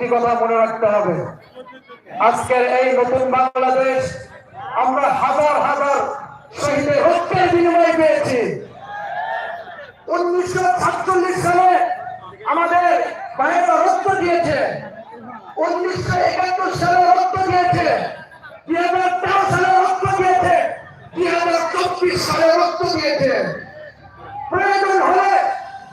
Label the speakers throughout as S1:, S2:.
S1: একটি কথা মনে রাখতে হবে। আজকের এই নতুন বাংলাদেশ, আমরা হাজার হাজার শহীদের বিনিময় পেয়েছি। উনিশশো সাতচল্লিশ সালে আমাদের রক্ত দিয়েছে। উনিশশো একাত্তর সালে রক্ত দিয়েছে। হাজার তেরো সালে রক্ত দিয়েছে দুই হাজার চব্বিশ সালে রক্ত দিয়েছে প্রয়োজন হলে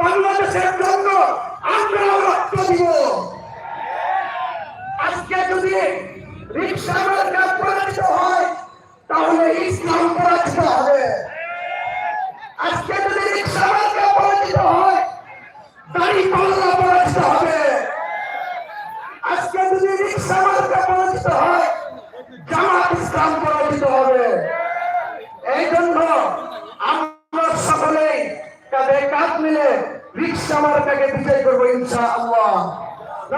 S1: বাংলাদেশের জন্য আমরাও রক্ত দিব আজকে যদি রিক্সা মার্কা পরাজিত হয় তাহলে ইসলাম পরাজিত হবে আজকে যদি রিক্সা মার্কা পরাজিত হয় দাড়ি পাল্লা পরাজিত হবে আজকে যদি রিক্সা মার্কা পরাজিত হয় জামাত ইসলাম পরাজিত হবে এই জন্য আমরা সকলেই কাঁধে কাঁধ মিলে রিক্সা মার্কাকে বিজয় করব ইনশা আল্লাহ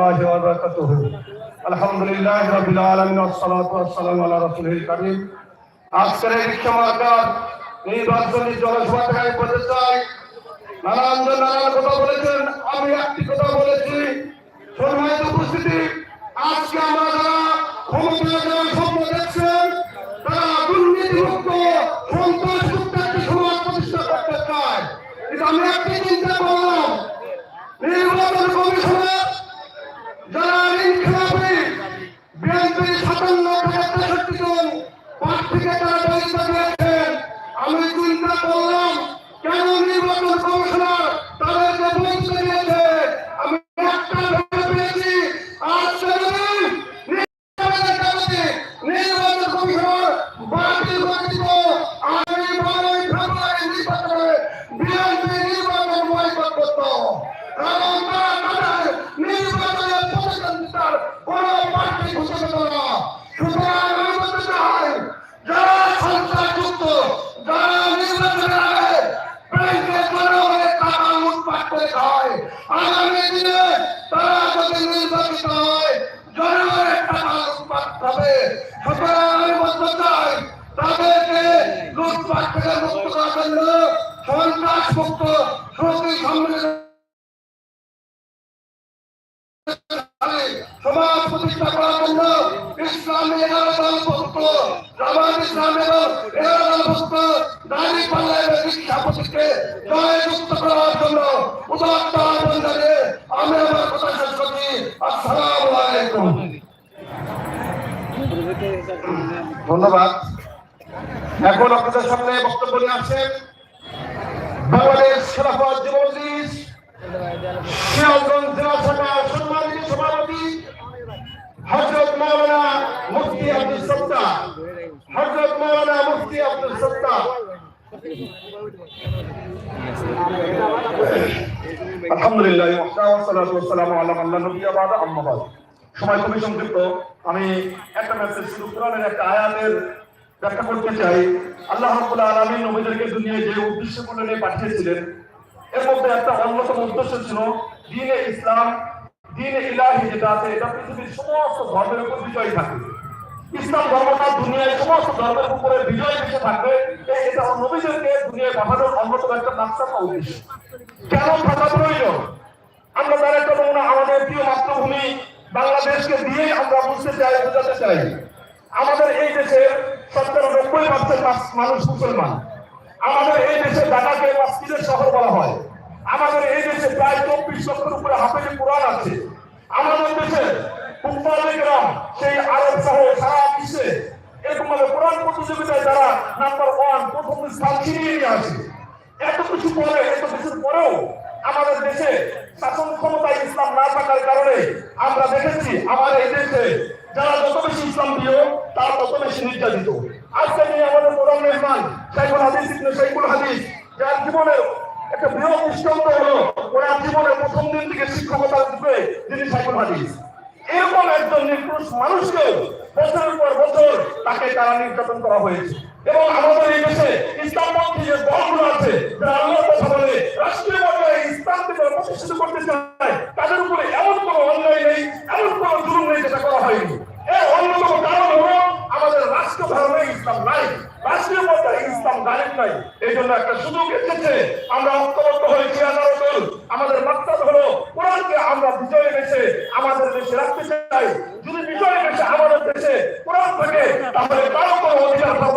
S1: বারাকাতুহু। আলহামদুলিল্লাহি রাব্বিল আলামিন ওয়াস সালাতু ওয়াস সালামু আলা রাসূলিল কারীম। আজকের এই সমাজের নির্বাচনী জনসভা থেকে আমি বলতে চাই, নানান নানান কথা বলেছেন, আমি একটি কথা বলেছি। সম্মানিত উপস্থিতি, আজকে আমরা যারা ক্ষমতায় যারা স্বপ্ন দেখছেন, তারা দুর্নীতিমুক্ত, সন্ত্রাসমুক্ত একটি করতে চায়। কিন্তু আমি একটি চিন্তা করলাম, নির্বাচন কমিশনার প্রার্থীকে তারা দায়িত্ব দিয়েছেন আমি চিন্তা করলাম কেন নির্বাচন কমিশনার তাদেরকে বলতে দিয়েছে আমি একটা ভেবে পেয়েছি আজকে যদি নির্বাচনের কারণে নির্বাচন কমিশনার বাতিল করে দিত আমি বারোই ফেব্রুয়ারি নির্বাচনে বিএনপি নির্বাচন বয়কট করতো কারণ তারা তাদের নির্বাচনে প্রতিদ্বন্দ্বিতার কোন প্রার্থী ঘোষণা করে না সুতরাং আমি বলতে চাই যারা সন্ত্রাসযুক্ত যারা নির্বাচনের আগে ব্যাংকে জড়ো হয়ে টাকা লুটপাট করে খায় আগামী দিনে তারা যদি নির্বাচিত হয় জনগণের টাকা লুটপাট হবে সুতরাং আমি বলতে চাই তাদেরকে লুটপাট থেকে মুক্ত করার জন্য সন্ত্রাস মুক্ত শ্রুতি সম্মিলিত প্রতিষ্ঠা করার জন্য ইসলামী এগারো দল ভুক্ত জামাত ইসলাম এবং এগারো দল ভুক্ত দাঁড়ি শিক্ষা প্রতিষ্ঠাকে জয়যুক্ত করার জন্য উদাত্ত আহ্বান আমি আমার কথা শেষ করছি। আসসালামু ধন্যবাদ। এখন আপনাদের সামনে বক্তব্য নিয়ে আসছেন বাংলাদেশ খেলাফত যুবলীগ, শিয়ালগঞ্জ জেলা শাখার সম্মানিত সভাপতি হজরত মাওলানা মুফতি আব্দুল সত্তা হজরত মাওলানা মুফতি আব্দুল সত্তা আলহামদুলিল্লাহ ওয়াসসালাতু ওয়াসসালামু আলা মান লা সময় খুবই সংক্ষিপ্ত। আমি একটা মেসেজ শুরু কোরআনের একটা আয়াতের ব্যাখ্যা করতে চাই, আল্লাহ রাব্বুল আলামিন নবীদেরকে দুনিয়ায় যে উদ্দেশ্য নিয়ে পাঠিয়েছিলেন, এর মধ্যে একটা অন্যতম উদ্দেশ্য ছিল দিনে ইসলাম, দিনে ইলাহি যেটা আছে, এটা পৃথিবীর সমস্ত ধর্মের উপর বিজয় থাকে ইসলাম ধর্মটা দুনিয়ায় সমস্ত ধর্মের উপরে বিজয় এসে থাকবে। এটা নবীদেরকে দুনিয়ায় পাঠানোর অন্যতম একটা নাস্তা উদ্দেশ্য। কেন থাকা প্রয়োজন? আমরা তার একটা নমুনা আমাদের প্রিয় মাতৃভূমি বাংলাদেশকে দিয়ে আমরা বুঝতে চাই, বোঝাতে চাই, আমাদের এই দেশে সত্তর নব্বই পার্সেন্ট মানুষ মুসলমান। আমাদের এই দেশে ঢাকাকে মসজিদের শহর বলা হয়। আমাদের এই দেশে প্রায় চব্বিশ লক্ষের উপরে হাফেজে কোরআন আছে। আমাদের দেশে গ্রাম সেই আরব শহরে সারা বিশ্বে এরকম ভাবে কোরআন প্রতিযোগিতায় যারা নাম্বার ওয়ান প্রথম স্থান ছিনিয়ে নিয়ে আসে। এত কিছু পরে এত কিছুর পরেও আমাদের দেশে শাসন ক্ষমতায় ইসলাম না থাকার কারণে আমরা দেখেছি আমার এই দেশে যারা যত বেশি ইসলাম দিও তারা তত বেশি নির্যাতিত। আজকে নিয়ে আমাদের প্রধান মেহমান শাইখুল হাদিস ইবনে শাইখুল হাদিস, যার জীবনের একটা বৃহৎ দৃষ্টান্ত হলো, ওনার জীবনের প্রথম দিন থেকে শিক্ষকতা দিবে যিনি সাইকুল হাদিস। এরকম একজন নির্দোষ মানুষকে বছরের পর বছর তাকে তারা নির্যাতন করা হয়েছে। এবং আমাদের এই দেশে ইসলামপন্থী যে দলগুলো আছে, যারা আল্লাহর কথা বলে, রাষ্ট্রীয় পর্যায়ে ইসলামকে যারা প্রতিষ্ঠিত করতে চায়, তাদের উপরে এমন কোনো অন্যায় নেই, এমন কোনো জুলুম নেই যেটা করা হয়নি এর অন্যতম কারণ হলো আমাদের রাষ্ট্র ধর্মে ইসলাম নাই। রাষ্ট্রীয় পর্যায়ে ইসলাম গালিব নাই। এই জন্য একটা সুযোগ এসেছে। আমরা ঐক্যবদ্ধ হয়েছি এগারো দল আমাদের মাত্রা হলো কোরআনকে আমরা বিজয় এনেছে, আমাদের দেশে রাখতে চাই। যদি বিজয় এনেছে আমাদের দেশে কোরআন থাকে, তাহলে কারও কোনো অধিকার খর্ব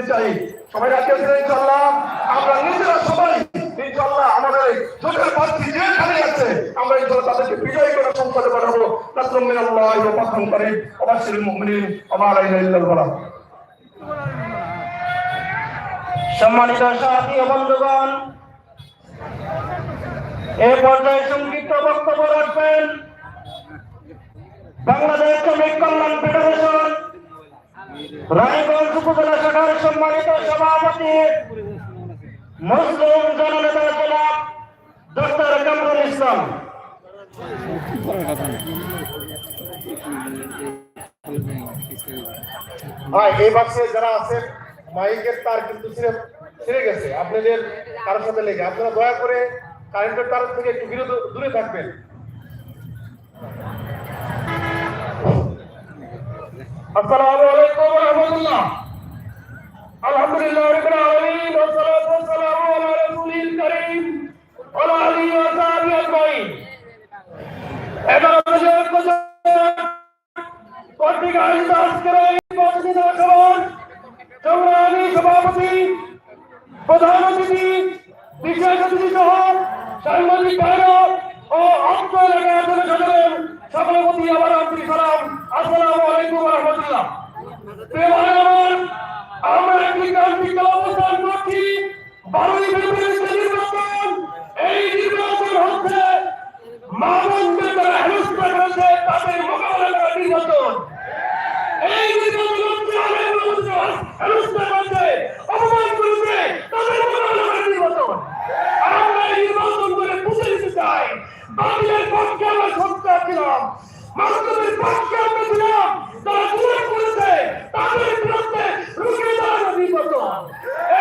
S1: দিতে চাই। সবাই রাখতে ইনশাল্লাহ আমরা নিজেরা সবাই ইনশাল্লাহ আমাদের চোখের প্রার্থী যেখানে আছে, আমরা ইনশাল্লাহ তাদেরকে বিজয় করে সংসদে পাঠাবো। নাসরুম মিনাল্লাহ ওয়া ফাতহুন করিম ওয়া বাশশিরিল মুমিনিন ওয়া মা আলাইনা ইল্লাল বালাগ
S2: সম্মানিত সাথী ও বন্ধুগণ, এ পর্যায়ে সংক্ষিপ্ত বক্তব্য রাখবেন। বাংলাদেশ শ্রমিক কল্যাণ ফেডারেশন রায়গঞ্জ উপজেলা শাখার সম্মানিত সভাপতি, মুসলিম জননেতা জনাব ডক্টর কামরুল ইসলাম।
S3: ভাই, এই বাক্সে যারা আছেন, মাইকের তার কিন্তু ছিঁড়ে গেছে। আপনাদের কারোর সাথে লেগে আপনারা দয়া করে কারেন্টের তার থেকে একটু বিরত দূরে থাকবেন।
S1: আসসালামু আলাইকুম ওয়া রাহমাতুল্লাহ। আলহামদুলিল্লাহ রাব্বিল আলামিন ওয়া সালাতু ওয়া সালামু আলা রাসূলিল কারীম ওয়া আলা আলিহি ওয়া সাহবিহি আজমাইন। এবার আমাদের কর্তৃক আয়োজিত আজকের এই প্রতিনিধি সভার সংগ্রামী সভাপতি, প্রধান অতিথি, বিশেষ অতিথি সহ সাংবাদিক ভাইরা ও অর্থ এলাকার জনসাধারণ সকলের প্রতি আবার আন্তরিক সালাম। আসসালামু আলাইকুম ওয়া রাহমাতুল্লাহ। প্রিয় আমরা একটি ক্রান্তিকাল অবস্থান করছি। বারোই ফেব্রুয়ারি নির্বাচন এই নির্বাচন হচ্ছে মানুষদের দ্বারা হেনস্থা করেছে তাদের মোকাবেলা করা নির্বাচন। এই নির্বাচন হচ্ছে আলেম মানুষের হেনস্থা করেছে অপমান করেছে তাদের মোকাবেলা করা নির্বাচন। আমরা এই নির্বাচন করে বুঝে চাই। বাতিলের পক্ষে আমরা সত্য ছিলাম মানুষের পক্ষে আমরা ছিলাম তারা দূরে করেছে তাদের বিরুদ্ধে রুখে দাঁড়ানো নির্বাচন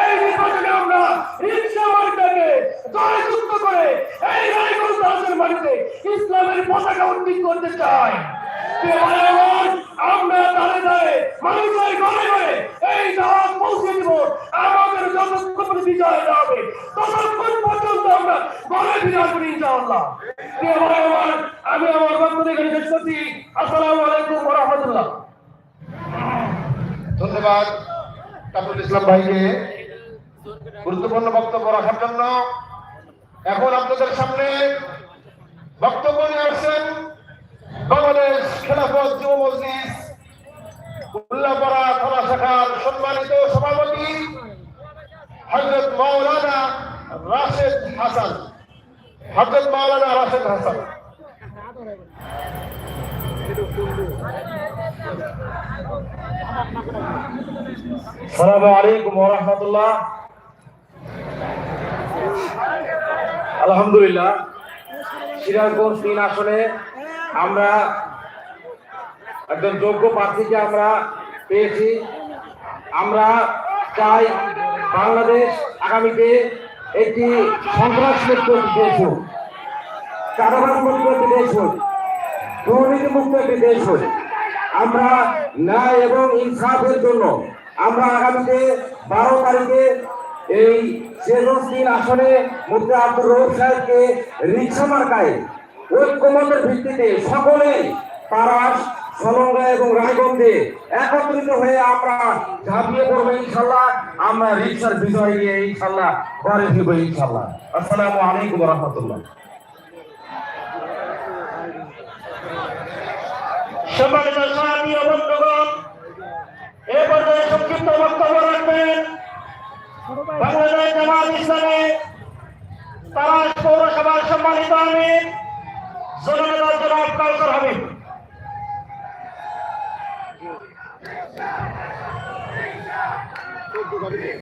S1: এই নির্বাচনে আমরা রিক্সা মার্কাকে জয়যুক্ত করে এই রায়গঞ্জ দাসের বাড়িতে ইসলামের পতাকা উন্নীত করতে চাই প্রিয় ভাই আমার, আমরা দাঁড়ে দাঁড়ে মানুষের ঘরে ঘরে এই দাওয়াত পৌঁছে দিব আমাদের যতক্ষণ বিজয় হবে। পর্যন্ত আমরা আসব ইনশাআল্লাহ। আমি আমার আসসালামু আলাইকুম ওয়া রাহমাতুল্লাহ
S3: ধন্যবাদ ইসলাম ভাইকে গুরুত্বপূর্ণ বক্তব্য রাখার জন্য। এখন আপনাদের সামনে বক্তব্য নিয়ে আসছেন বাংলাদেশ খেলাফত যুব মজলিস
S2: সালামু আলাইকুম ওয়া রাহমাতুল্লাহ। আলহামদুলিল্লাহ, সিরাজগঞ্জ তিন আসনে আমরা একজন যোগ্য প্রার্থীকে আমরা পেয়েছি। আমরা চাই বাংলাদেশ আগামীতে একটি সন্ত্রাস মুক্ত দেশ হোক মুক্ত একটি দেশ হোক দুর্নীতি মুক্ত একটি দেশ হোক। আমরা ন্যায় এবং ইনসাফের জন্য আমরা আগামীতে বারো তারিখে এই শেষদিন আসনে মুক্তি আব্দুর রহিম সাহেবকে রিক্সা মার্কায় ঐক্যমতের ভিত্তিতে সকলে তারা
S4: সলঙ্গা এবং রায়গঞ্জে একত্রিত হয়ে আমরা ঝাঁপিয়ে পড়ব ইনশাল্লাহ আমরা রিক্সার বিজয় নিয়ে ইনশাল্লাহ ঘরে ফিরবো ইনশাল্লাহ আসসালামু আলাইকুম রহমতুল্লাহ।
S2: সম্মানিত সাথী ও এ পর্যায়ে সংক্ষিপ্ত বক্তব্য রাখবেন। বাংলাদেশ জামাত ইসলামী তারাস পৌরসভার সম্মানিত আমি জননেতা জনাব কাউসার হাবিব।